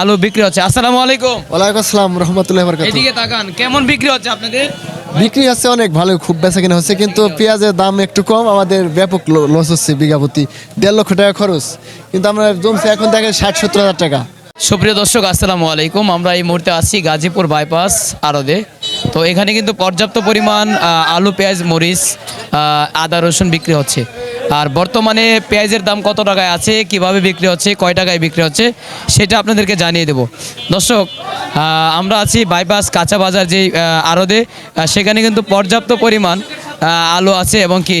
আলু বিক্রি হচ্ছে। আসসালামু আলাইকুম। ওয়ালাইকুম আসসালাম রহমতুল্লাহ বরকাত এদিকে তাকান কেমন বিক্রি হচ্ছে আপনাদের? বিক্রি হচ্ছে অনেক ভালো খুব বেচা কিনা হচ্ছে কিন্তু পেঁয়াজের দাম একটু কম আমাদের ব্যাপক লস হচ্ছে বিঘা প্রতি দেড় লক্ষ টাকা খরচ। কিন্তু আমরা জমছে এখন দেখেন ষাট সত্তর হাজার টাকা। সুপ্রিয় দর্শক আসসালামু আলাইকুম। আমরা এই মুহূর্তে আছি গাজীপুর বাইপাস আরদে তো এখানে কিন্তু পর্যাপ্ত পরিমাণ আলু পেঁয়াজ মরিচ আহ, আদা রসুন বিক্রি হচ্ছে। আর বর্তমানে পেঁয়াজের দাম কত টাকায় আছে কীভাবে বিক্রি হচ্ছে কয় টাকায় বিক্রি হচ্ছে সেটা আপনাদেরকে জানিয়ে দেব। দর্শক আমরা আছি বাইপাস কাঁচা বাজার যেই আহ, সেখানে কিন্তু পর্যাপ্ত পরিমাণ আলু আছে এবং কি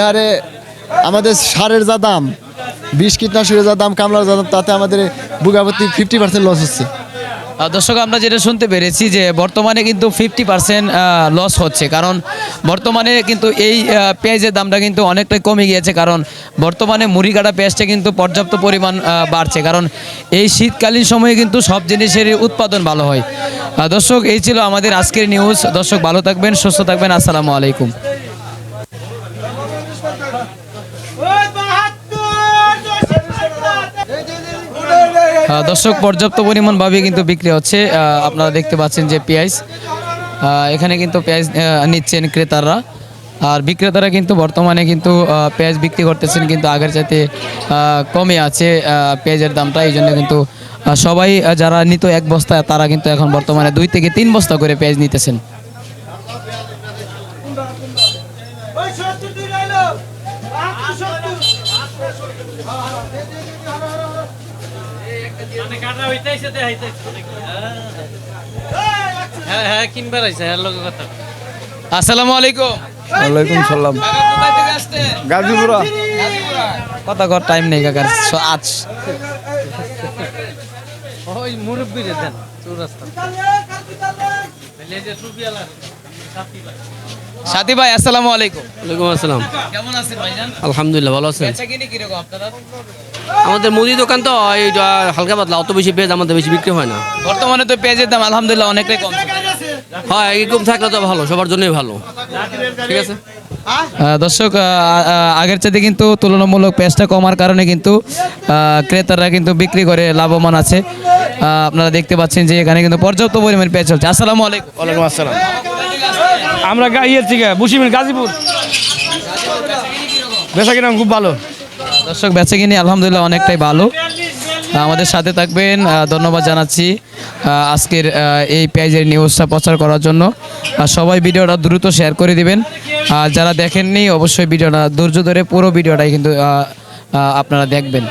হারে আমাদের সারের যা দাম বিষ কীটনাশকের যা দাম কামলার যা দাম তাতে আমাদের বিঘা ফিফটি পার্সেন্ট লস হচ্ছে। দর্শক, আমরা যেটা শুনতে পেরেছি যে বর্তমানে কিন্তু ফিফটি পার্সেন্ট লস হচ্ছে। কারণ বর্তমানে কিন্তু এই পেঁয়াজের দামটা কিন্তু অনেকটাই কমে গিয়েছে। কারণ বর্তমানে মুড়ি কাটা পেঁয়াজটা কিন্তু পর্যাপ্ত পরিমাণ বাড়ছে। কারণ এই শীতকালীন সময়ে কিন্তু সব জিনিসেরই উৎপাদন ভালো হয়। দর্শক, এই ছিল আমাদের আজকের নিউজ দর্শক, ভালো থাকবেন, সুস্থ থাকবেন। আসসালামু আলাইকুম। দর্শক, পর্যাপ্ত পরিমাণভাবে কিন্তু বিক্রি হচ্ছে। আপনারা দেখতে পাচ্ছেন যে পেঁয়াজ এখানে কিন্তু পেঁয়াজ নিচ্ছেন ক্রেতারা। আর বিক্রেতারা কিন্তু বর্তমানে কিন্তু পেঁয়াজ বিক্রি করতেছেন, কিন্তু আগের চাইতে কমে আছে পেঁয়াজের দামটা। এই জন্য কিন্তু সবাই যারা নিত এক বস্তা, তারা কিন্তু এখন বর্তমানে দুই থেকে তিন বস্তা করে পেঁয়াজ নিতেছেন। হ্যাঁ হ্যাঁ কিনবার আইছে হ্যাঁ লোকের কথা আসসালামু আলাইকুম। ওয়ালাইকুম সালাম। গাজীপুরা। কথা কর টাইম নেই কাকার আজ। ওই মুরব্বী রে দেন চৌরাস্তা। এই যে টুপিওয়ালা সাথী ভাই। আসসালামু আলাইকুম। ওয়ালাইকুম আসসালাম। কেমন আছেন ভাইজান? আলহামদুলিল্লাহ ভালো আছেন। বেচা কিনি কীরকম আপনারা? আমাদের মুদি দোকান তো এই হালকা পাতলা অত বেশি পেঁয়াজ আমাদের বেশি বিক্রি হয় না। বর্তমানে তো পেঁয়াজের দাম আলহামদুলিল্লাহ অনেকটাই কম। হয় এরকম থাকলে তো ভালো সবার জন্যই ভালো। ঠিক আছে? দর্শক আগের চাইতে কিন্তু তুলনামূলক পেঁয়াজটা কমার কারণে কিন্তু আহ, ক্রেতারা কিন্তু বিক্রি করে লাভবান আছে। আপনারা দেখতে পাচ্ছেন যে এখানে কিন্তু পর্যাপ্ত পরিমাণ পেঁয়াজ চলছে। আসসালামু আলাইকুম। ওয়ালাইকুম আসসালাম। আমরা ইয়ের থেকে বুসিমিন গাজীপুর। বেচা কিনা খুব ভালো। দর্শক, বেচে কিনি আলহামদুলিল্লাহ অনেকটাই ভালো। আমাদের সাথে থাকবেন ধন্যবাদ জানাচ্ছি আজকের এই পেঁয়াজের নিউজটা প্রচার করার জন্য। সবাই ভিডিওটা দ্রুত শেয়ার করে দিবেন। আর যারা দেখেননি, অবশ্যই ভিডিওটা ধৈর্য ধরে পুরো ভিডিওটাই কিন্তু আপনারা দেখবেন।